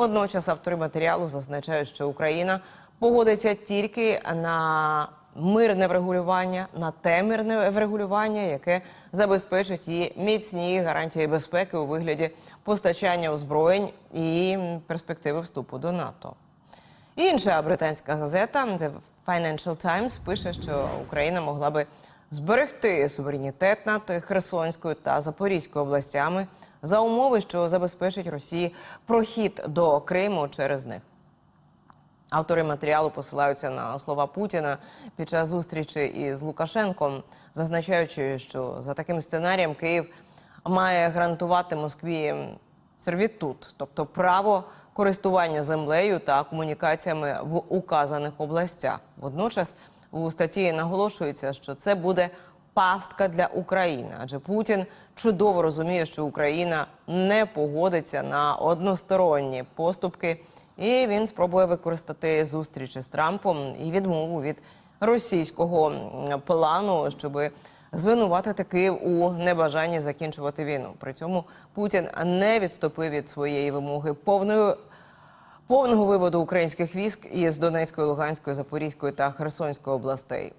Водночас автори матеріалу зазначають, що Україна погодиться тільки на мирне врегулювання, на те мирне врегулювання, яке забезпечить її міцні гарантії безпеки у вигляді постачання озброєнь і перспективи вступу до НАТО. Інша британська газета The Financial Times пише, що Україна могла би зберегти суверенітет над Херсонською та Запорізькою областями за умови, що забезпечить Росії прохід до Криму через них. Автори матеріалу посилаються на слова Путіна під час зустрічі із Лукашенком, зазначаючи, що за таким сценарієм Київ має гарантувати Москві сервітут, тобто право користування землею та комунікаціями в указаних областях. Водночас у статті наголошується, що це буде пастка для України, адже Путін чудово розуміє, що Україна не погодиться на односторонні поступки. І він спробує використати зустрічі з Трампом і відмову від російського плану, щоб звинуватити Київ у небажанні закінчувати війну. При цьому Путін не відступив від своєї вимоги повної повного виводу українських військ із Донецької, Луганської, Запорізької та Херсонської областей.